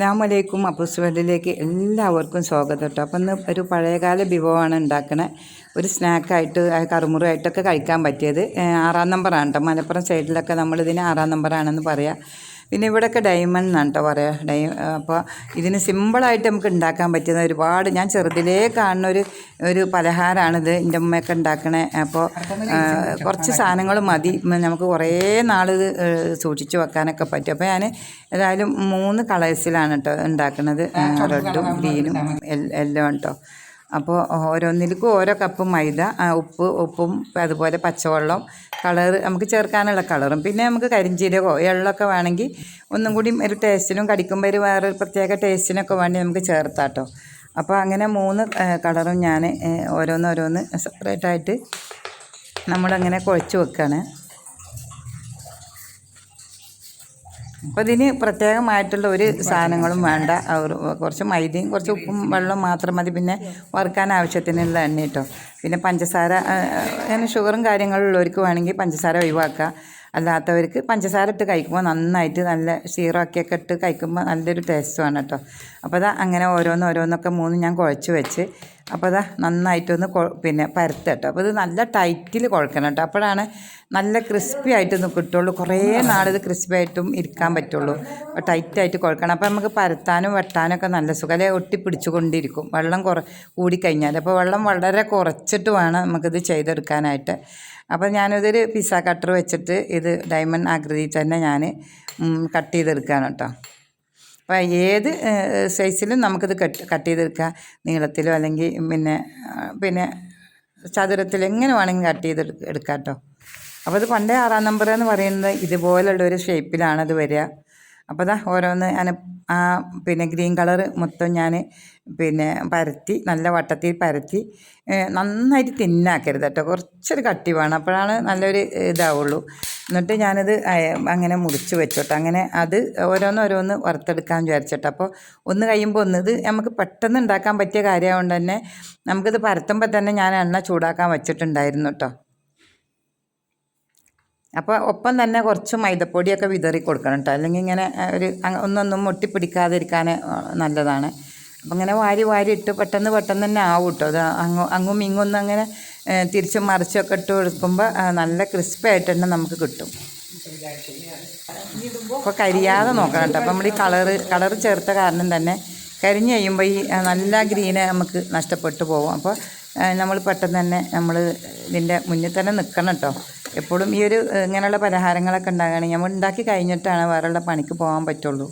അസ്സാം വലൈക്കും അപ്പൂസ് എല്ലാവർക്കും സ്വാഗതം കേട്ടോ. അപ്പം ഇന്ന് ഒരു പഴയകാല വിഭവമാണ് ഉണ്ടാക്കുന്നത് ഒരു സ്നാക്കായിട്ട് കറുമുറായിട്ടൊക്കെ കഴിക്കാൻ പറ്റിയത്. ആറാം നമ്പറാണ് കേട്ടോ. മലപ്പുറം സൈഡിലൊക്കെ നമ്മളിതിന് ആറാം നമ്പറാണെന്ന് പറയാം. പിന്നെ ഇവിടെയൊക്കെ ഡയമണ്ട് എന്നാണ് കേട്ടോ പറയുക ഡൈ അപ്പോൾ ഇതിന് സിമ്പിളായിട്ട് നമുക്ക് ഉണ്ടാക്കാൻ പറ്റുന്ന ഒരുപാട് ഞാൻ ചെറുതിലേ കാണുന്ന ഒരു ഒരു പലഹാരമാണിത് എന്റെ ഉമ്മയൊക്കെ ഉണ്ടാക്കണേ അപ്പോൾ കുറച്ച് സാധനങ്ങൾ മതി. നമുക്ക് കുറേ നാൾ ഇത് സൂക്ഷിച്ച് വെക്കാനൊക്കെ പറ്റും. അപ്പോൾ ഞാൻ ഏതായാലും മൂന്ന് കളേഴ്സിലാണ് കേട്ടോ ഉണ്ടാക്കുന്നത് റെഡും ഗ്രീനും എല്ലാം കേട്ടോ അപ്പോൾ ഓരോന്നിലേക്കും ഓരോ കപ്പ് മൈദ ഉപ്പ് ഉപ്പും അതുപോലെ പച്ചവെള്ളം കളർ നമുക്ക് ചേർക്കാനുള്ള കളറും. പിന്നെ നമുക്ക് കരിഞ്ചീരകമോ എള്ളൊക്കെ വേണമെങ്കിൽ ഒന്നും കൂടി ഒരു ടേസ്റ്റിനും കടിക്കുമ്പോൾ ഒരു വേറൊരു പ്രത്യേക ടേസ്റ്റിനൊക്കെ വേണ്ടി നമുക്ക് ചേർത്താം കേട്ടോ അപ്പോൾ അങ്ങനെ മൂന്ന് കളറും ഞാൻ ഓരോന്നോരോന്ന് സെപ്പറേറ്റായിട്ട് നമ്മളങ്ങനെ കുഴച്ച് വെക്കുകയാണ് അപ്പോൾ ഇതിന് പ്രത്യേകമായിട്ടുള്ള ഒരു സാധനങ്ങളും വേണ്ട. കുറച്ച് മൈദയും കുറച്ച് ഉപ്പും വെള്ളവും മാത്രം മതി. പിന്നെ വറുക്കാൻ ആവശ്യത്തിനുള്ള എണ്ണ കേട്ടോ പിന്നെ പഞ്ചസാര അങ്ങനെ ഷുഗറും കാര്യങ്ങളുള്ളവർക്ക് വേണമെങ്കിൽ പഞ്ചസാര ഒഴിവാക്കുക. അല്ലാത്തവർക്ക് പഞ്ചസാര ഇട്ട് കഴിക്കുമ്പോൾ നന്നായിട്ട് നല്ല സീറോ ഒക്കെ ഇട്ട് കഴിക്കുമ്പോൾ നല്ലൊരു ടേസ്റ്റുമാണ് കേട്ടോ. അപ്പോൾ അത് അങ്ങനെ ഓരോന്ന് ഓരോന്നൊക്കെ മൂന്ന് ഞാൻ കുഴച്ച് വെച്ച് അപ്പോൾ അതാ നന്നായിട്ടൊന്ന് പിന്നെ പരത്തട്ടോ. അപ്പോൾ ഇത് നല്ല ടൈറ്റിൽ കുഴക്കണം കേട്ടോ. അപ്പോഴാണ് നല്ല ക്രിസ്പി ആയിട്ടൊന്ന് കിട്ടുള്ളൂ. കുറേ നാളിത് ക്രിസ്പി ആയിട്ടും ഇരിക്കാൻ പറ്റുള്ളൂ. അപ്പോൾ ടൈറ്റായിട്ട് കുഴക്കണം. അപ്പോൾ നമുക്ക് പരത്താനും വെട്ടാനും ഒക്കെ നല്ല സുഖം. അല്ലെ? ഒട്ടിപ്പിടിച്ചുകൊണ്ടിരിക്കും വെള്ളം കുറ കൂടിക്കഴിഞ്ഞാൽ. അപ്പോൾ വെള്ളം വളരെ കുറച്ചിട്ട് വേണം നമുക്കിത് ചെയ്തെടുക്കാനായിട്ട്. അപ്പോൾ ഞാനിതൊരു പിസ്സ കട്ടർ വെച്ചിട്ട് ഇത് ഡയമണ്ട് ആകൃതിയിൽ തന്നെ ഞാൻ കട്ട് ചെയ്തെടുക്കുകയാണ് കേട്ടോ. അപ്പോൾ ഏത് സൈസിലും നമുക്കിത് കട്ട് കട്ട് ചെയ്തെടുക്കാം. നീളത്തിലോ അല്ലെങ്കിൽ പിന്നെ പിന്നെ ചതുരത്തിൽ എങ്ങനെ വേണമെങ്കിൽ കട്ട് ചെയ്ത് എടുക്കാം കേട്ടോ അപ്പോൾ ഇത് പണ്ടേ ആറാം നമ്പർ എന്ന് പറയുന്നത് ഇതുപോലുള്ള ഒരു ഷേപ്പിലാണ് അത് വരിക അപ്പോൾ ദാ ഓരോന്ന് ഞാൻ ആ പിന്നെ ഗ്രീൻ കളർ മൊത്തം ഞാൻ പിന്നെ പരത്തി നല്ല വട്ടത്തിൽ പരത്തി നന്നായിട്ട് തിന്നാക്കരുത് കേട്ടോ. കുറച്ചൊരു കട്ടി വേണം. അപ്പോഴാണ് നല്ലൊരു ഇതാവുള്ളൂ. എന്നിട്ട് ഞാനത് അങ്ങനെ മുറിച്ച് വെച്ചോട്ടെ. അങ്ങനെ അത് ഓരോന്ന് ഓരോന്ന് വറുത്തെടുക്കാൻ വിചാരിച്ചിട്ട്. അപ്പോൾ ഒന്ന് കഴിയുമ്പോൾ ഒന്ന് ഇത് നമുക്ക് പെട്ടെന്ന് ഉണ്ടാക്കാൻ പറ്റിയ കാര്യമായതുകൊണ്ട് തന്നെ നമുക്കിത് പരത്തുമ്പോൾ തന്നെ ഞാൻ എണ്ണ ചൂടാക്കാൻ വെച്ചിട്ടുണ്ടായിരുന്നു കേട്ടോ. അപ്പോൾ ഒപ്പം തന്നെ കുറച്ച് മൈദപ്പൊടിയൊക്കെ വിതറി കൊടുക്കണം കേട്ടോ അല്ലെങ്കിൽ ഇങ്ങനെ ഒരു ഒന്നൊന്നും മുട്ടിപ്പിടിക്കാതിരിക്കാൻ നല്ലതാണ്. അപ്പം ഇങ്ങനെ വാരി വാരി ഇട്ട് പെട്ടെന്ന് പെട്ടെന്ന് തന്നെ ആവും കേട്ടോ അത് അങ്ങ് അങ്ങും ഇങ്ങൊന്നും അങ്ങനെ തിരിച്ച് മറിച്ചൊക്കെ ഇട്ട് കൊടുക്കുമ്പോൾ നല്ല ക്രിസ്പി ആയിട്ട് തന്നെ നമുക്ക് കിട്ടും. അപ്പോൾ കരിയാതെ നോക്കണം കേട്ടോ അപ്പം നമ്മൾ ഈ കളറ് കളറ് ചേർത്ത കാരണം തന്നെ കരിഞ്ഞ് കഴിയുമ്പോൾ ഈ നല്ല ഗ്രീന് നമുക്ക് നഷ്ടപ്പെട്ടു പോകും. അപ്പോൾ നമ്മൾ പെട്ടെന്ന് തന്നെ നമ്മൾ ഇതിന്റെ മുന്നിൽ തന്നെ നിൽക്കണം കേട്ടോ എപ്പോഴും ഈ ഒരു ഇങ്ങനെയുള്ള പലഹാരങ്ങളൊക്കെ ഉണ്ടാകുകയാണെങ്കിൽ നമ്മൾ ഉണ്ടാക്കി കഴിഞ്ഞിട്ടാണ് വേറെയുള്ള പണിക്ക് പോകാൻ പറ്റുള്ളൂ.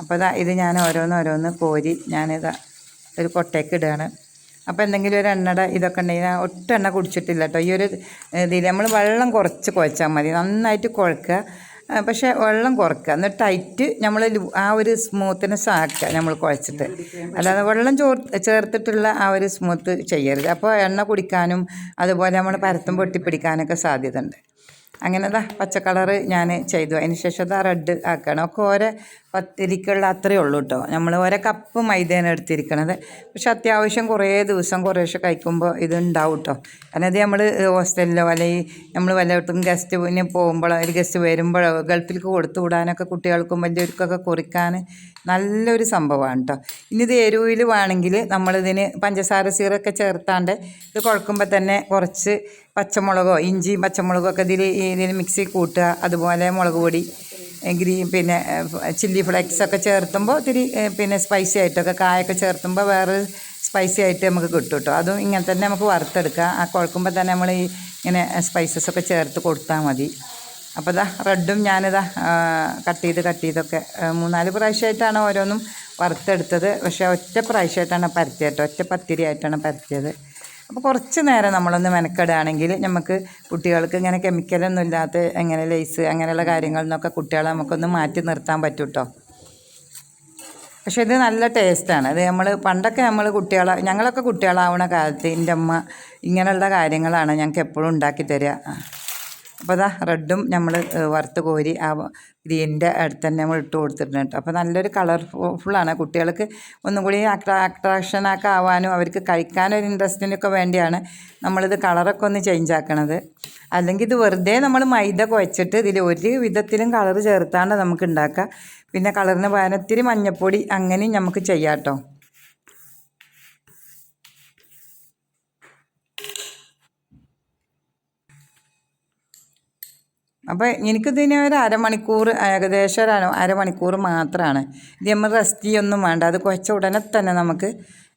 അപ്പോൾ ഇതാ ഇത് ഞാൻ ഓരോന്ന് ഓരോന്ന് കോരി ഞാനിതാ ഒരു കൊട്ടയ്ക്ക് ഇടുകയാണ്. അപ്പോൾ എന്തെങ്കിലും ഒരു എണ്ണയുടെ ഇതൊക്കെ ഉണ്ടെങ്കിൽ ഞാൻ ഒട്ടും എണ്ണ കുടിച്ചിട്ടില്ല കേട്ടോ. ഈ ഒരു ഇതിൽ നമ്മൾ വെള്ളം കുറച്ച് കുഴച്ചാൽ മതി. നന്നായിട്ട് കുഴക്കുക. പക്ഷേ വെള്ളം കുറക്കുക. എന്നിട്ട് ടൈറ്റ് നമ്മൾ ആ ഒരു സ്മൂത്തിനെസ് ആക്കുക നമ്മൾ കുഴച്ചിട്ട്. അല്ലാതെ വെള്ളം ചോർ ചേർത്തിട്ടുള്ള ആ ഒരു സ്മൂത്ത് ചെയ്യരുത്. അപ്പോൾ എണ്ണ കുടിക്കാനും അതുപോലെ നമ്മൾ പരത്തും പൊട്ടിപ്പിടിക്കാനൊക്കെ സാധ്യത ഉണ്ട് അങ്ങനെ ദാ പച്ച കളറ് ഞാൻ ചെയ്തു. അതിന് ശേഷം ദാ റെഡ് ആക്കണം. ഒക്കെ ഓരോ പത്തിരിക്കുള്ള അത്രയേ ഉള്ളൂ കേട്ടോ നമ്മൾ ഓരോ കപ്പ് മൈദയാണ് എടുത്തിരിക്കണത്. പക്ഷെ അത്യാവശ്യം കുറേ ദിവസം കുറേശ്ശെ കഴിക്കുമ്പോൾ ഇത് ഉണ്ടാവും കേട്ടോ ഇത് നമ്മൾ ഹോസ്റ്റലിലോ അല്ലെങ്കിൽ നമ്മൾ വല്ലയിടത്തും ഗസ്റ്റ് പിന്നെ പോകുമ്പോഴോ ഒരു ഗസ്റ്റ് വരുമ്പോഴോ ഗൾഫിലേക്ക് കൊടുത്തു വിടാനൊക്കെ കുട്ടികൾക്കും വലിയവർക്കൊക്കെ കുറിക്കാൻ നല്ലൊരു സംഭവമാണ് കേട്ടോ ഇനി ഇത് എരിവിൽ വേണമെങ്കിൽ നമ്മളിതിന് പഞ്ചസാര സീറൊക്കെ ചേർത്താണ്ട് ഇത് കുഴക്കുമ്പോൾ തന്നെ കുറച്ച് പച്ചമുളകോ ഇഞ്ചിയും പച്ചമുളകോ ഒക്കെ ഇതിൽ ഇതിൽ മിക്സി കൂട്ടുക. അതുപോലെ മുളക് പൊടി ഗ്രീൻ പിന്നെ ചില്ലി ഫ്ലേക്സ് ഒക്കെ ചേർത്തുമ്പോൾ ഇത്തിരി പിന്നെ സ്പൈസി ആയിട്ടൊക്കെ കായൊക്കെ ചേർത്തുമ്പോൾ വേറെ സ്പൈസി ആയിട്ട് നമുക്ക് കിട്ടും കേട്ടോ അതും ഇങ്ങനെ തന്നെ നമുക്ക് വറുത്തെടുക്കാം. ആ കുഴക്കുമ്പോൾ തന്നെ നമ്മൾ ഈ ഇങ്ങനെ സ്പൈസസ് ഒക്കെ ചേർത്ത് കൊടുത്താൽ മതി. അപ്പോൾ ഇതാ റെഡും ഞാനിതാ കട്ട് ചെയ്ത് കട്ട് ചെയ്തൊക്കെ മൂന്നാൽ പ്രാവശ്യമായിട്ടാണ് ഓരോന്നും വറുത്തെടുത്തത്. പക്ഷേ ഒറ്റ പ്രാവശ്യമായിട്ടാണ് പരത്തിയത് ഒറ്റ പത്തിരി ആയിട്ടാണ് പരത്തിയത്. അപ്പോൾ കുറച്ച് നേരം നമ്മളൊന്ന് മെനക്കെടുകയാണെങ്കിൽ നമുക്ക് കുട്ടികൾക്ക് ഇങ്ങനെ കെമിക്കലൊന്നും ഇല്ലാത്ത എങ്ങനെ ലേസ് അങ്ങനെയുള്ള കാര്യങ്ങളിൽ നിന്നൊക്കെ കുട്ടികളെ നമുക്കൊന്ന് മാറ്റി നിർത്താൻ പറ്റും കേട്ടോ പക്ഷേ ഇത് നല്ല ടേസ്റ്റാണ് അത് നമ്മൾ പണ്ടൊക്കെ നമ്മൾ കുട്ടികളെ ഞങ്ങളൊക്കെ കുട്ടികളാവുന്ന കാലത്ത് എന്റെ അമ്മ ഇങ്ങനെയുള്ള കാര്യങ്ങളാണ് ഞങ്ങൾക്ക് എപ്പോഴും ഉണ്ടാക്കി തരിക. അപ്പോൾ അതാ റെഡും നമ്മൾ വറുത്ത് കോരി ആ ഗ്രീനിന്റെ അടുത്ത് തന്നെ നമ്മൾ ഇട്ട് കൊടുത്തിട്ടുണ്ട് അപ്പോൾ നല്ലൊരു കളർഫുള്ളാണ് കുട്ടികൾക്ക് ഒന്നും കൂടി അട്രാ അട്രാക്ഷനൊക്കെ ആവാനും അവർക്ക് കഴിക്കാനൊരു ഇൻട്രസ്റ്റിനൊക്കെ വേണ്ടിയാണ് നമ്മളിത് കളറൊക്കെ ഒന്ന് ചേഞ്ച് ആക്കണത്. അല്ലെങ്കിൽ ഇത് വെറുതെ നമ്മൾ മൈദ കുഴച്ചിട്ട് ഇതിൽ ഒരു വിധത്തിലും കളർ ചേർത്താണ്ട് നമുക്ക് ഉണ്ടാക്കാം പിന്നെ കളറിന് പകരം മഞ്ഞപ്പൊടി അങ്ങനെയും നമുക്ക് ചെയ്യാം കേട്ടോ. അപ്പോൾ എനിക്കിതിന് ഒരു അരമണിക്കൂർ ഏകദേശം ഒരു അര- അരമണിക്കൂർ മാത്രമാണ് ഇത് നമ്മൾ റെസ്റ്റ് ചെയ്യൊന്നും വേണ്ട. അത് കുഴച്ച ഉടനെ തന്നെ നമുക്ക്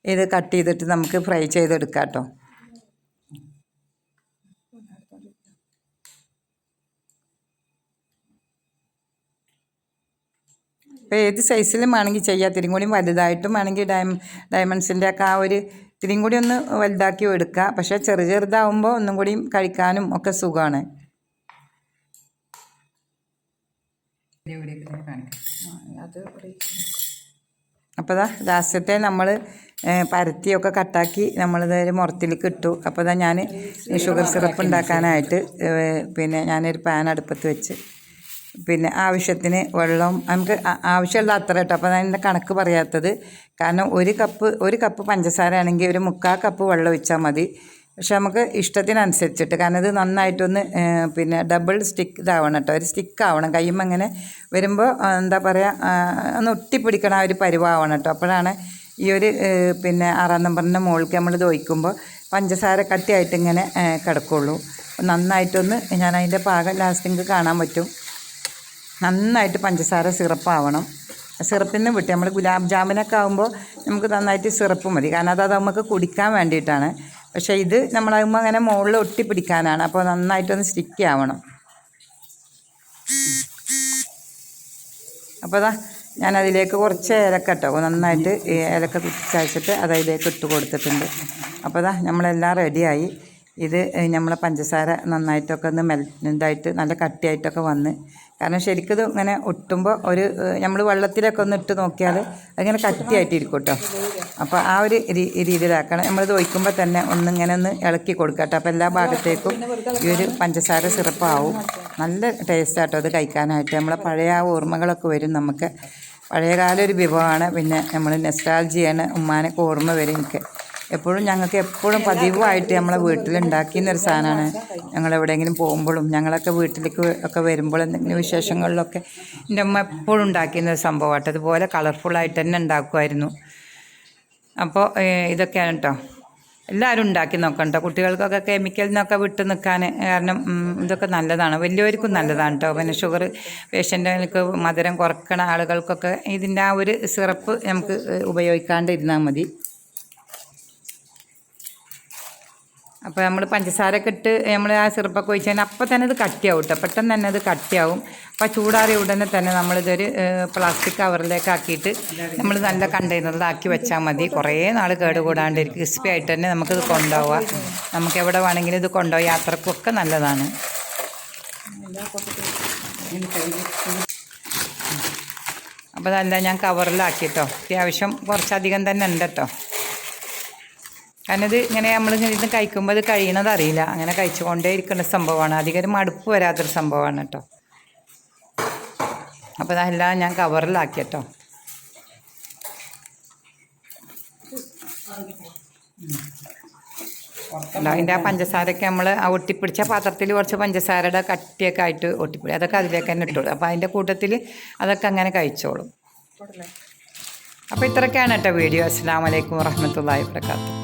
ഇത് കട്ട് ചെയ്തിട്ട് നമുക്ക് ഫ്രൈ ചെയ്തെടുക്കാം കേട്ടോ ഇപ്പോൾ ഏത് സൈസിലും വേണമെങ്കിൽ ചെയ്യാം. ഇത്തിരി കൂടി വലുതായിട്ടും വേണമെങ്കിൽ ഡയമ ഡയമണ്ട്സിന്റെ ഒക്കെ ആ ഒരു ഇത്തിരിയും കൂടി ഒന്ന് വലുതാക്കി എടുക്കുക പക്ഷേ ചെറു ചെറുതാവുമ്പോൾ ഒന്നും കൂടി കഴിക്കാനും ഒക്കെ സുഖമാണ് അപ്പോൾ ദാ ലാസ്റ്റത്തെ നമ്മൾ പരത്തിയൊക്കെ കട്ടാക്കി നമ്മളിത് ഒരു മുറത്തിലേക്ക് ഇട്ടു. അപ്പോൾ ദാ ഞാൻ ഷുഗർ സിറപ്പ് ഉണ്ടാക്കാനായിട്ട് പിന്നെ ഞാനൊരു പാൻ അടുപ്പത്ത് വെച്ച്. പിന്നെ ആവശ്യത്തിന് വെള്ളം നമുക്ക് ആവശ്യമുള്ള അത്ര കേട്ടോ അപ്പോൾ ഞാൻ കണക്ക് പറയാത്തത്. കാരണം ഒരു കപ്പ് ഒരു കപ്പ് പഞ്ചസാര ആണെങ്കിൽ ഒരു മുക്കാൽ കപ്പ് വെള്ളം ഒഴിച്ചാൽ മതി. പക്ഷെ നമുക്ക് ഇഷ്ടത്തിനനുസരിച്ചിട്ട് കാരണം ഇത് നന്നായിട്ടൊന്ന് പിന്നെ ഡബിൾ സ്റ്റിക്ക് ഇതാവണം കേട്ടോ. ഒരു സ്റ്റിക്ക് ആവണം. കയ്യുമ്പോൾ അങ്ങനെ വരുമ്പോൾ എന്താ പറയുക ഒന്ന് ഒട്ടിപ്പിടിക്കണ ആ ഒരു പരിവാവണം കേട്ടോ. അപ്പോഴാണ് ഈ ഒരു പിന്നെ ആറാം നമ്പറിന്റെ മുകളിലേക്ക് നമ്മൾ ഇത് ഒഴിക്കുമ്പോൾ പഞ്ചസാര കട്ടിയായിട്ട് ഇങ്ങനെ കിടക്കുള്ളൂ. നന്നായിട്ടൊന്ന് ഞാൻ അതിന്റെ പാകം ലാസ്റ്റിങ് കാണാൻ പറ്റും. നന്നായിട്ട് പഞ്ചസാര സിറപ്പാവണം സിറപ്പിൽ നിന്ന് വിട്ട് നമ്മൾ ഗുലാബ് ജാമുനൊക്കെ ആകുമ്പോൾ നമുക്ക് നന്നായിട്ട് സിറപ്പ് മതി. കാരണം അത് നമുക്ക് കുടിക്കാൻ വേണ്ടിയിട്ടാണ്. പക്ഷേ ഇത് നമ്മളാകുമ്പോൾ അങ്ങനെ മുകളിൽ ഒട്ടിപ്പിടിക്കാനാണ്. അപ്പോൾ നന്നായിട്ടൊന്ന് സ്റ്റിക്ക് ആവണം അപ്പോൾ അതാ ഞാൻ അതിലേക്ക് കുറച്ച് ഏലക്ക ഇട്ടോ നന്നായിട്ട് ഏലക്ക കുത്തിച്ചയച്ചിട്ട് അത് അതിലേക്ക് ഇട്ട് കൊടുത്തിട്ടുണ്ട്. അപ്പോൾ അതാ നമ്മളെല്ലാം റെഡിയായി. ഇത് നമ്മളെ പഞ്ചസാര നന്നായിട്ടൊക്കെ ഒന്ന് മെൽ ഇതായിട്ട് നല്ല കട്ടിയായിട്ടൊക്കെ വന്ന്. കാരണം ശരിക്കും ഇത് ഇങ്ങനെ ഒട്ടുമ്പോൾ ഒരു നമ്മൾ വെള്ളത്തിലൊക്കെ ഒന്ന് ഇട്ട് നോക്കിയാൽ അതിങ്ങനെ കട്ടിയായിട്ടിരിക്കും കേട്ടോ അപ്പോൾ ആ ഒരു രീതിയിലാക്കണം. നമ്മളിത് ഒഴിക്കുമ്പോൾ തന്നെ ഒന്ന് ഇങ്ങനെ ഒന്ന് ഇളക്കി കൊടുക്കുക കേട്ടോ അപ്പോൾ എല്ലാ ഭാഗത്തേക്കും ഈ ഒരു പഞ്ചസാര സിറപ്പാവും. നല്ല ടേസ്റ്റാട്ടോ അത് കഴിക്കാനായിട്ട്. നമ്മളെ പഴയ ആ ഓർമ്മകളൊക്കെ വരും നമുക്ക്. പഴയകാല ഒരു വിഭവമാണ്. പിന്നെ നമ്മൾ നെസ്റ്റാൾജിയാണ് ഉമ്മാനൊക്കെ ഓർമ്മ വരും എനിക്ക്. എപ്പോഴും ഞങ്ങൾക്ക് എപ്പോഴും പതിവായിട്ട് നമ്മളെ വീട്ടിലുണ്ടാക്കിയ ഒരു സാധനമാണ്. ഞങ്ങൾ എവിടെയെങ്കിലും പോകുമ്പോഴും ഞങ്ങളൊക്കെ വീട്ടിലേക്ക് ഒക്കെ വരുമ്പോൾ എന്തെങ്കിലും വിശേഷങ്ങളിലൊക്കെ എന്റെ അമ്മ എപ്പോഴും ഉണ്ടാക്കുന്ന ഒരു സംഭവമായിട്ട് അതുപോലെ കളർഫുള്ളായിട്ട് തന്നെ ഉണ്ടാക്കുമായിരുന്നു. അപ്പോൾ ഇതൊക്കെയാണ് കേട്ടോ എല്ലാവരും ഉണ്ടാക്കി നോക്കണം കേട്ടോ കുട്ടികൾക്കൊക്കെ കെമിക്കലിൽ നിന്നൊക്കെ വിട്ട് നിൽക്കാൻ കാരണം ഇതൊക്കെ നല്ലതാണ്. വലിയവർക്കും നല്ലതാണ് കേട്ടോ പിന്നെ ഷുഗർ പേഷ്യന്റുകൾക്ക് മധുരം കുറക്കണ ആളുകൾക്കൊക്കെ ഇതിന്റെ ആ ഒരു സിറപ്പ് നമുക്ക് ഉപയോഗിക്കാണ്ടിരുന്നാൽ മതി. അപ്പോൾ നമ്മൾ പഞ്ചസാരയൊക്കെ ഇട്ട് നമ്മൾ ആ സിറപ്പൊക്കെ ഒഴിച്ച് കഴിഞ്ഞാൽ അപ്പം തന്നെ ഇത് കട്ടിയാവും കേട്ടോ പെട്ടെന്ന് തന്നെ അത് കട്ടിയാവും. അപ്പോൾ ചൂടാറിയ ഉടനെ തന്നെ നമ്മളിതൊരു പ്ലാസ്റ്റിക് കവറിലേക്ക് ആക്കിയിട്ട് നമ്മൾ നല്ല കണ്ടെയ്നറിലാക്കി വെച്ചാൽ മതി. കുറേ നാൾ കേടുകൂടാണ്ട് ക്രിസ്പി ആയിട്ട് തന്നെ നമുക്കിത് കൊണ്ടുപോവാം നമുക്ക് എവിടെ വേണമെങ്കിലും ഇത് കൊണ്ടുപോയി യാത്രക്കൊക്കെ നല്ലതാണ്. അപ്പോൾ അതല്ല ഞാൻ കവറിലാക്കിട്ടോ അത്യാവശ്യം കുറച്ചധികം തന്നെ ഉണ്ട് കേട്ടോ കാരണം ഇത് ഇങ്ങനെ നമ്മൾ ഇരുന്ന് കഴിക്കുമ്പോൾ ഇത് കഴിയണത് അറിയില്ല. അങ്ങനെ കഴിച്ചുകൊണ്ടേ ഇരിക്കുന്ന സംഭവമാണ്. അധികം മടുപ്പ് വരാത്തൊരു സംഭവമാണ് കേട്ടോ. അപ്പോൾ അതെല്ലാം ഞാൻ കവറിലാക്കി കേട്ടോ? അതിന്റെ ആ പഞ്ചസാരയൊക്കെ നമ്മൾ ആ ഒട്ടിപ്പിടിച്ച പാത്രത്തിൽ കുറച്ച് പഞ്ചസാരയുടെ കട്ടിയൊക്കെ ആയിട്ട് ഒട്ടിപ്പിടി അതൊക്കെ അതിലേക്ക് തന്നെ ഇട്ടോളൂ. അപ്പോൾ അതിന്റെ കൂട്ടത്തിൽ അതൊക്കെ അങ്ങനെ കഴിച്ചോളും. അപ്പോൾ ഇത്രയൊക്കെയാണ് കേട്ടോ വീഡിയോ. അസ്സാം വലൈക്കും വറഹമത്തല്ലാ വാബർക്കാത്തു